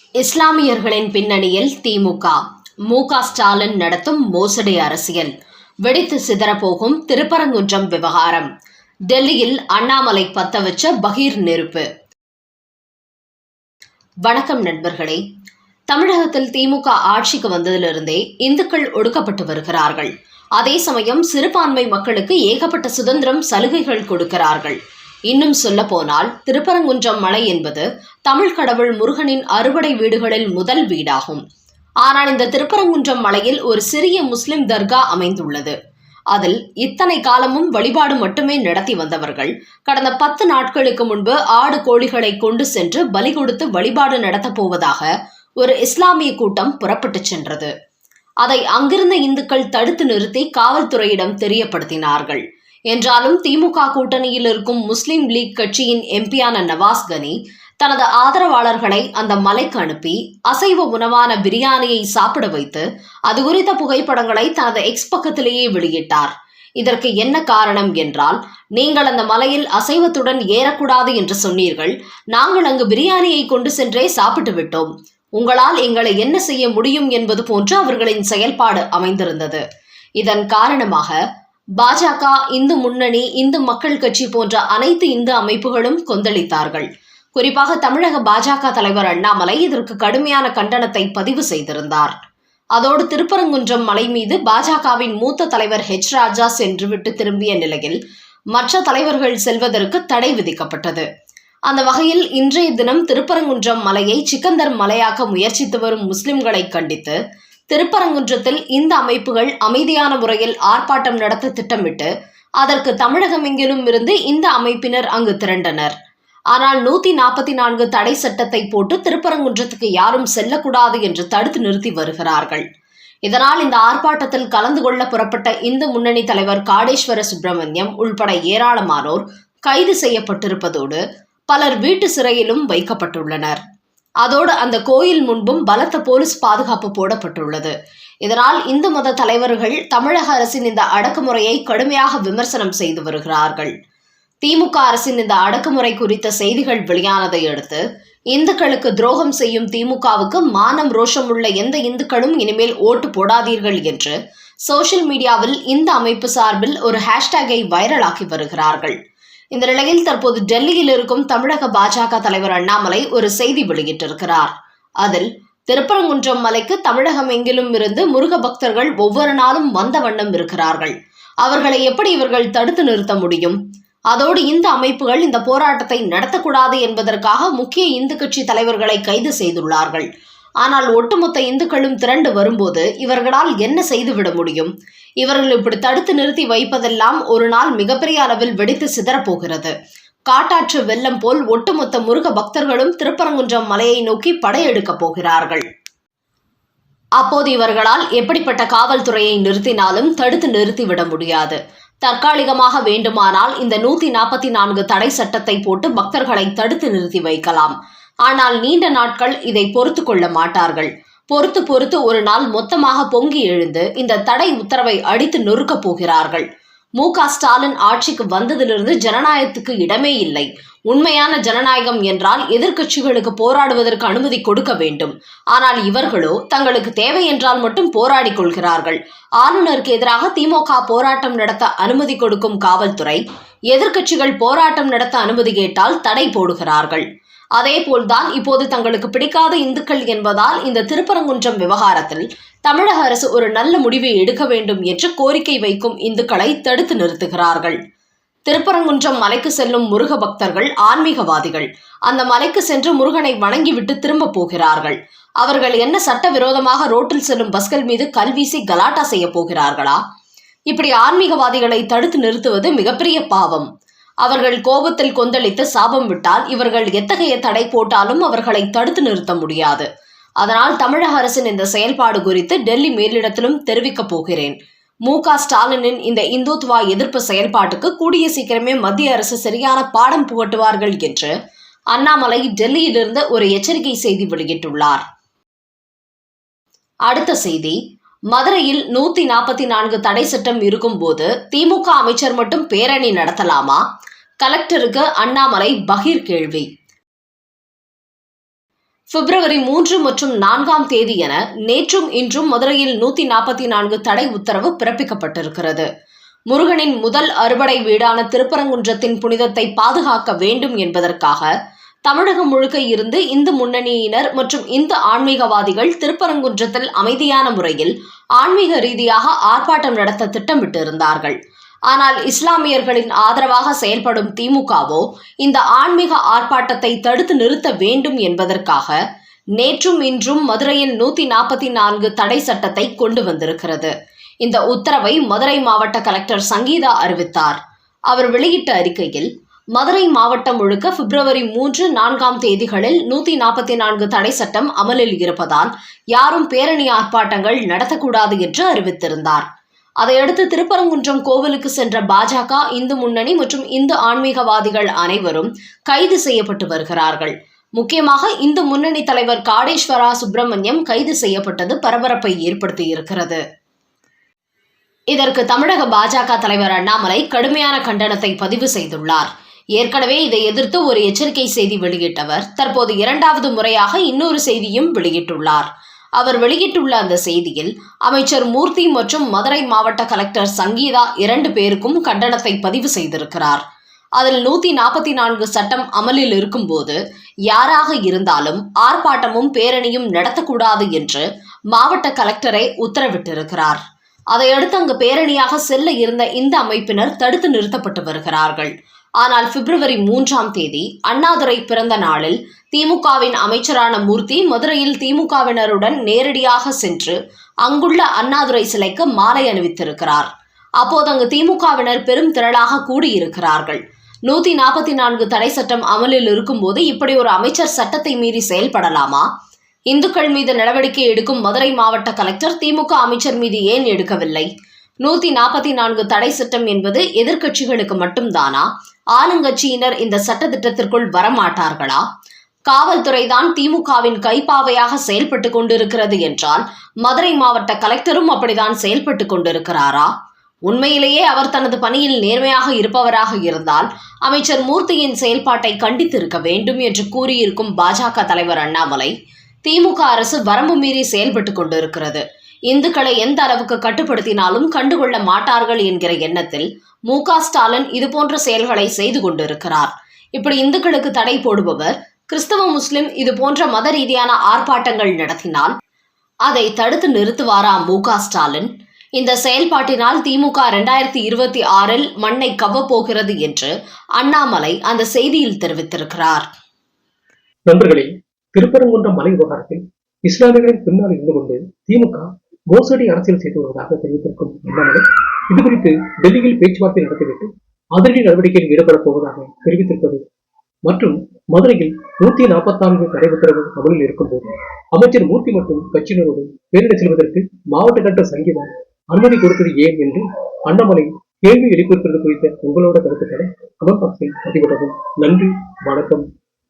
இஸ்லாமியர்களின் பின்னணியில் திமுக மு ஸ்டாலின் நடத்தும் மோசடி அரசியல். வெடித்து சிதறப்போகும் திருப்பரங்குன்றம் விவகாரம். டெல்லியில் அண்ணாமலை பத்த வச்ச பகீர் நெருப்பு. வணக்கம் நண்பர்களே. தமிழகத்தில் திமுக ஆட்சிக்கு வந்ததிலிருந்தே இந்துக்கள் ஒடுக்கப்பட்டு வருகிறார்கள். அதே சமயம் சிறுபான்மை மக்களுக்கு ஏகப்பட்ட சுதந்திரம் சலுகைகள் கொடுக்கிறார்கள். இன்னும் சொல்ல போனால் திருப்பரங்குன்றம் மலை என்பது தமிழ் கடவுள் முருகனின் அறுபடை வீடுகளில் முதல் வீடாகும். ஆனால் இந்த திருப்பரங்குன்றம் மலையில் ஒரு சிறிய முஸ்லிம் தர்கா அமைந்துள்ளது. அதில் இத்தனை காலமும் வழிபாடு மட்டுமே நடத்தி வந்தவர்கள் கடந்த பத்து நாட்களுக்கு முன்பு ஆடு கோழிகளை கொண்டு சென்று பலி கொடுத்து வழிபாடு நடத்தப் போவதாக ஒரு இஸ்லாமிய கூட்டம் புறப்பட்டுச் சென்றது. அதை அங்கிருந்த இந்துக்கள் தடுத்து நிறுத்தி காவல்துறையிடம் தெரியப்படுத்தினார்கள். என்றாலும் திமுக கூட்டணியில் இருக்கும் முஸ்லிம் லீக் கட்சியின் எம்பியான நவாஸ் கனி தனது ஆதரவாளர்களை அந்த மலைக்கு அனுப்பி அசைவ உணவான பிரியாணியை சாப்பிட வைத்து அது குறித்த புகைப்படங்களை தனது எக்ஸ் பக்கத்திலேயே வெளியிட்டார். இதற்கு என்ன காரணம் என்றால் நீங்கள் அந்த மலையில் அசைவத்துடன் ஏறக்கூடாது என்று சொன்னீர்கள். நாங்கள் அங்கு பிரியாணியை கொண்டு சென்றே சாப்பிட்டு விட்டோம். உங்களால் எங்களை என்ன செய்ய முடியும் என்பது போன்று அவர்களின் செயல்பாடு அமைந்திருந்தது. இதன் காரணமாக பாஜக இந்து முன்னணி இந்து மக்கள் கட்சி போன்ற அனைத்து இந்து அமைப்புகளும் கொந்தளித்தார்கள். குறிப்பாக தமிழக பாஜக தலைவர் அண்ணாமலை இதற்கு கடுமையான கண்டனத்தை பதிவு செய்திருந்தார். அதோடு திருப்பரங்குன்றம் மலை மீது பாஜகவின் மூத்த தலைவர் ஹெச் ராஜா சென்றுவிட்டு திரும்பிய நிலையில் மற்ற தலைவர்கள் செல்வதற்கு தடை விதிக்கப்பட்டது. அந்த வகையில் இன்றைய தினம் திருப்பரங்குன்றம் மலையை சிக்கந்தர் மலையாக்க முயற்சித்து வரும் முஸ்லிம்களை கண்டித்து திருப்பரங்குன்றத்தில் இந்த அமைப்புகள் அமைதியான முறையில் ஆர்ப்பாட்டம் நடத்த திட்டமிட்டு அதற்கு தமிழகமெங்கிலும் இருந்து இந்த அமைப்பினர் அங்கு திரண்டனர். ஆனால் நூத்தி நாற்பத்தி நான்கு தடை சட்டத்தை போட்டு திருப்பரங்குன்றத்துக்கு யாரும் செல்லக்கூடாது என்று தடுத்து நிறுத்தி வருகிறார்கள். இதனால் இந்த ஆர்ப்பாட்டத்தில் கலந்து கொள்ள புறப்பட்ட இந்து முன்னணி தலைவர் காடேஸ்வர சுப்பிரமணியம் உள்பட ஏராளமானோர் கைது செய்யப்பட்டிருப்பதோடு பலர் வீட்டு சிறையிலும் வைக்கப்பட்டுள்ளனர். அதோடு அந்த கோயில் முன்பும் பலத்த போலீஸ் பாதுகாப்பு போடப்பட்டுள்ளது. இதனால் இந்து மத தலைவர்கள் தமிழக அரசின் இந்த அடக்குமுறையை கடுமையாக விமர்சனம் செய்து வருகிறார்கள். திமுக அரசின் இந்த அடக்குமுறை குறித்த செய்திகள் வெளியானதை அடுத்து இந்துக்களுக்கு துரோகம் செய்யும் திமுகவுக்கு மானம் ரோஷம் உள்ள எந்த இந்துக்களும் இனிமேல் ஓட்டு போடாதீர்கள் என்று சோஷியல் மீடியாவில் இந்த அமைப்பு சார்பில் ஒரு ஹேஷ்டேகை வைரலாக்கி வருகிறார்கள். இந்த நிலையில் தற்போது டெல்லியில் இருக்கும் தமிழக பாஜக தலைவர் அண்ணாமலை ஒரு செய்தி வெளியிட்டிருக்கிறார். அதில் திருப்பரங்குன்றம் மலைக்கு தமிழகம் எங்கிலும் இருந்து முருக பக்தர்கள் ஒவ்வொரு நாளும் வந்த வண்ணம் இருக்கிறார்கள். அவர்களை எப்படி இவர்கள் தடுத்து நிறுத்த முடியும்? அதோடு இந்த அமைப்புகள் இந்த போராட்டத்தை நடத்தக்கூடாது என்பதற்காக முக்கிய இந்து கட்சி தலைவர்களை கைது செய்துள்ளார்கள். ஆனால் ஒட்டுமொத்த இந்துக்களும் திரண்டு வரும்போது இவர்களால் என்ன செய்துவிட முடியும்? இவர்கள் இப்படி தடுத்து நிறுத்தி வைப்பதெல்லாம் ஒரு நாள் மிகப்பெரிய அளவில் வெடித்து சிதறப்போகிறது. காட்டாற்று வெள்ளம் போல் ஒட்டுமொத்த முருக பக்தர்களும் திருப்பரங்குன்றம் மலையை நோக்கி படையெடுக்கப் போகிறார்கள். அப்போது இவர்களால் எப்படிப்பட்ட காவல்துறையை நிறுத்தினாலும் தடுத்து நிறுத்திவிட முடியாது. தற்காலிகமாக வேண்டுமானால் இந்த நூத்தி நாற்பத்தி நான்கு தடை சட்டத்தை போட்டு பக்தர்களை தடுத்து நிறுத்தி வைக்கலாம். ஆனால் நீண்ட நாட்கள் இதை பொறுத்து கொள்ள மாட்டார்கள். பொறுத்து பொறுத்து ஒரு நாள் மொத்தமாக பொங்கி எழுந்து இந்த தடை உத்தரவை அடித்து நொறுக்கப் போகிறார்கள். மு. க. ஸ்டாலின் ஆட்சிக்கு வந்ததிலிருந்து ஜனநாயகத்துக்கு இடமே இல்லை. உண்மையான ஜனநாயகம் என்றால் எதிர்க்கட்சிகளுக்கு போராடுவதற்கு அனுமதி கொடுக்க வேண்டும். ஆனால் இவர்களோ தங்களுக்கு தேவை என்றால் மட்டும் போராடி கொள்கிறார்கள். ஆளுநருக்கு எதிராக திமுக போராட்டம் நடத்த அனுமதி கொடுக்கும் காவல்துறை எதிர்க்கட்சிகள் போராட்டம் நடத்த அனுமதி கேட்டால் தடை போடுகிறார்கள். அதேபோல்தான் இப்போது தங்களுக்கு பிடிக்காத இந்துக்கள் என்பதால் இந்த திருப்பரங்குன்றம் விவகாரத்தில் தமிழக அரசு ஒரு நல்ல முடிவை எடுக்க வேண்டும் என்று கோரிக்கை வைக்கும் இந்துக்களை தடுத்து நிறுத்துகிறார்கள். திருப்பரங்குன்றம் மலைக்கு செல்லும் முருக பக்தர்கள் ஆன்மீகவாதிகள் அந்த மலைக்கு சென்று முருகனை வணங்கிவிட்டு திரும்ப போகிறார்கள். அவர்கள் என்ன சட்டவிரோதமாக ரோட்டில் செல்லும் பஸ்கள் மீது கல்வீசி கலாட்டா செய்ய போகிறார்களா? இப்படி ஆன்மீகவாதிகளை தடுத்து நிறுத்துவது மிகப்பெரிய பாவம். அவர்கள் கோபத்தில் கொந்தளித்து சாபம் விட்டால் இவர்கள் எத்தகைய தடை போட்டாலும் அவர்களை தடுத்து நிறுத்த முடியாது. அதனால் தமிழக அரசின் இந்த செயல்பாடு குறித்து டெல்லி மேலிடத்திலும் தெரிவிக்கப் போகிறேன். மு க ஸ்டாலினின் இந்த இந்துத்வா எதிர்ப்பு செயல்பாட்டுக்கு கூடிய சீக்கிரமே மத்திய அரசு சரியான பாடம் புகட்டுவார்கள் என்று அண்ணாமலை டெல்லியிலிருந்து ஒரு எச்சரிக்கை செய்தி வெளியிட்டுள்ளார். அடுத்த செய்தி மதுரையில் நூத்தி நாற்பத்தி நான்கு தடை சட்டம் இருக்கும்போது திமுக அமைச்சர் மட்டும் பேரணி நடத்தலாமா? கலெக்டருக்கு அண்ணாமலை பகீர் கேள்வி. பிப்ரவரி மூன்று மற்றும் நான்காம் தேதி என நேற்றும் இன்றும் மதுரையில் நூத்தி நாற்பத்தி நான்கு தடை உத்தரவு பிறப்பிக்கப்பட்டிருக்கிறது. முருகனின் முதல் அறுபடை வீடான திருப்பரங்குன்றத்தின் புனிதத்தை பாதுகாக்க வேண்டும் என்பதற்காக தமிழகம் முழுக்க இருந்து இந்து முன்னணியினர் மற்றும் இந்து ஆன்மீகவாதிகள் திருப்பரங்குன்றத்தில் அமைதியான முறையில் ஆன்மீக ரீதியாக ஆர்ப்பாட்டம் நடத்த திட்டமிட்டிருந்தார்கள். ஆனால் இஸ்லாமியர்களின் ஆதரவாக செயல்படும் திமுகவோ இந்த ஆன்மீக ஆர்ப்பாட்டத்தை தடுத்து நிறுத்த வேண்டும் என்பதற்காக நேற்றும் இன்றும் மதுரையின் நூத்தி நாற்பத்தி நான்கு தடை சட்டத்தை கொண்டு வந்திருக்கிறது. இந்த உத்தரவை மதுரை மாவட்ட கலெக்டர் சங்கீதா அறிவித்தார். அவர் வெளியிட்ட அறிக்கையில் மதுரை மாவட்டம் முழுக்க பிப்ரவரி மூன்று நான்காம் தேதிகளில் நூத்தி நாற்பத்தி நான்கு தடை சட்டம் அமலில் இருப்பதால் யாரும் பேரணி ஆர்ப்பாட்டங்கள் நடத்தக்கூடாது என்று அறிவித்திருந்தார். அதையடுத்து திருப்பரங்குன்றம் கோவிலுக்கு சென்ற பாஜக இந்து முன்னணி மற்றும் இந்து ஆன்மீகவாதிகள் அனைவரும் கைது செய்யப்பட்டு வருகிறார்கள். முக்கியமாக இந்து முன்னணி தலைவர் காடேஸ்வரா சுப்பிரமணியம் கைது செய்யப்பட்டது பரபரப்பை ஏற்படுத்தியிருக்கிறது இதற்கு தமிழக பாஜக தலைவர் அண்ணாமலை கடுமையான கண்டனத்தை பதிவு செய்துள்ளார். ஏற்கனவே இதை எதிர்த்து ஒரு எச்சரிக்கை செய்தி வெளியிட்டவர். தற்போது இரண்டாவது முறையாக இன்னொரு செய்தியும் வெளியிட்டுள்ளார். அவர் வெளியிட்டுள்ள அந்த செய்தியில் அமைச்சர் மூர்த்தி மற்றும் மதுரை மாவட்ட கலெக்டர் சங்கீதா இரண்டு பேருக்கும் கண்டனத்தை பதிவு செய்திருக்கிறார். அதில் நூத்தி நாற்பத்தி நான்கு சட்டம் அமலில் இருக்கும்போது யாராக இருந்தாலும் ஆர்ப்பாட்டமும் பேரணியும் நடத்தக்கூடாது என்று மாவட்ட கலெக்டரை உத்தரவிட்டிருக்கிறார். அதையடுத்து அங்கு பேரணியாக செல்ல இருந்த இந்த அமைப்பினர் தடுத்து நிறுத்தப்பட்டு வருகிறார்கள். ஆனால் பிப்ரவரி மூன்றாம் தேதி அண்ணாதுரை பிறந்த நாளில் திமுகவின் அமைச்சரான மூர்த்தி மதுரையில் திமுகவினருடன் நேரடியாக சென்று அங்குள்ள அண்ணாதுரை சிலைக்கு மாலை அணிவித்திருக்கிறார். அப்போது அங்கு திமுகவினர் பெரும் திரளாக கூடியிருக்கிறார்கள். நூத்தி நாற்பத்தி நான்கு தடை சட்டம் அமலில் இருக்கும்போது இப்படி ஒரு அமைச்சர் சட்டத்தை மீறி செயல்படலாமா? இந்துக்கள் மீது நடவடிக்கை எடுக்கும் மதுரை மாவட்ட கலெக்டர் திமுக அமைச்சர் மீது ஏன் எடுக்கவில்லை? நூத்தி நாற்பத்தி நான்கு தடை சட்டம் என்பது எதிர்க்கட்சிகளுக்கு மட்டும்தானா? ஆளுங்கட்சியினர் இந்த சட்ட திட்டத்திற்குள் வரமாட்டார்களா? காவல்துறைதான் திமுகவின் கைப்பாவையாக செயல்பட்டு கொண்டிருக்கிறது என்றால் மதுரை மாவட்ட கலெக்டரும் அப்படிதான் செயல்பட்டு கொண்டிருக்கிறாரா? உண்மையிலேயே அவர் தனது பணியில் நேர்மையாக இருப்பவராக இருந்தால் அமைச்சர் மூர்த்தியின் செயல்பாட்டை கண்டித்திருக்க வேண்டும் என்று கூறியிருக்கும் பாஜக தலைவர் அண்ணாமலை திமுக அரசு வரம்பு மீறி செயல்பட்டு கொண்டிருக்கிறது. இந்துக்களை எந்த அளவுக்கு கட்டுப்படுத்தினாலும் கண்டுகொள்ள மாட்டார்கள் என்கிற எண்ணத்தில் மு க ஸ்டாலின் இதுபோன்ற செயல்களை செய்து கொண்டிருக்கிறார். இப்படி இந்துக்களுக்கு தடை போடுபவர் கிறிஸ்தவ முஸ்லிம் இது போன்ற மத ரீதியான ஆர்ப்பாட்டங்கள் நடத்தினால் அதை தடுத்து நிறுத்துவாரா மு க ஸ்டாலின்? இந்த செயல்பாட்டினால் திமுக இரண்டாயிரத்தி இருபத்தி ஆறில் மண்ணை கவ்வப்போகிறது என்று அண்ணாமலை அந்த செய்தியில் தெரிவித்திருக்கிறார். நண்பர்களே திருப்பரங்குன்றம் மலை விவகாரத்தில் இஸ்லாமியர்களின் பின்னால் இருந்து கொண்டு திமுக மோசடி அரசியல் செய்து வருவதாக தெரிவித்திருக்கும் அண்ணாமலை இது குறித்து டெல்லியில் பேச்சுவார்த்தை நடத்திவிட்டு அதிரடி நடவடிக்கையில் ஈடுபடப் போவதாக தெரிவித்திருப்பது மற்றும் மதுரையில் நூத்தி நாற்பத்தான்கு தடை உத்தரவு அமலில் இருக்கும்போது அமைச்சர் மூர்த்தி மற்றும் கட்சியினரோடு பேரிட செல்வதற்கு மாவட்ட கட்ட சங்கீதம் அனுமதி கொடுத்தது ஏன் என்று அண்ணாமலை கேள்வி எழுப்பியிருப்பது குறித்த உங்களோட கருத்துக்களை கமெண்ட் பாக்ஸில் பதிவிடவும். நன்றி வணக்கம்.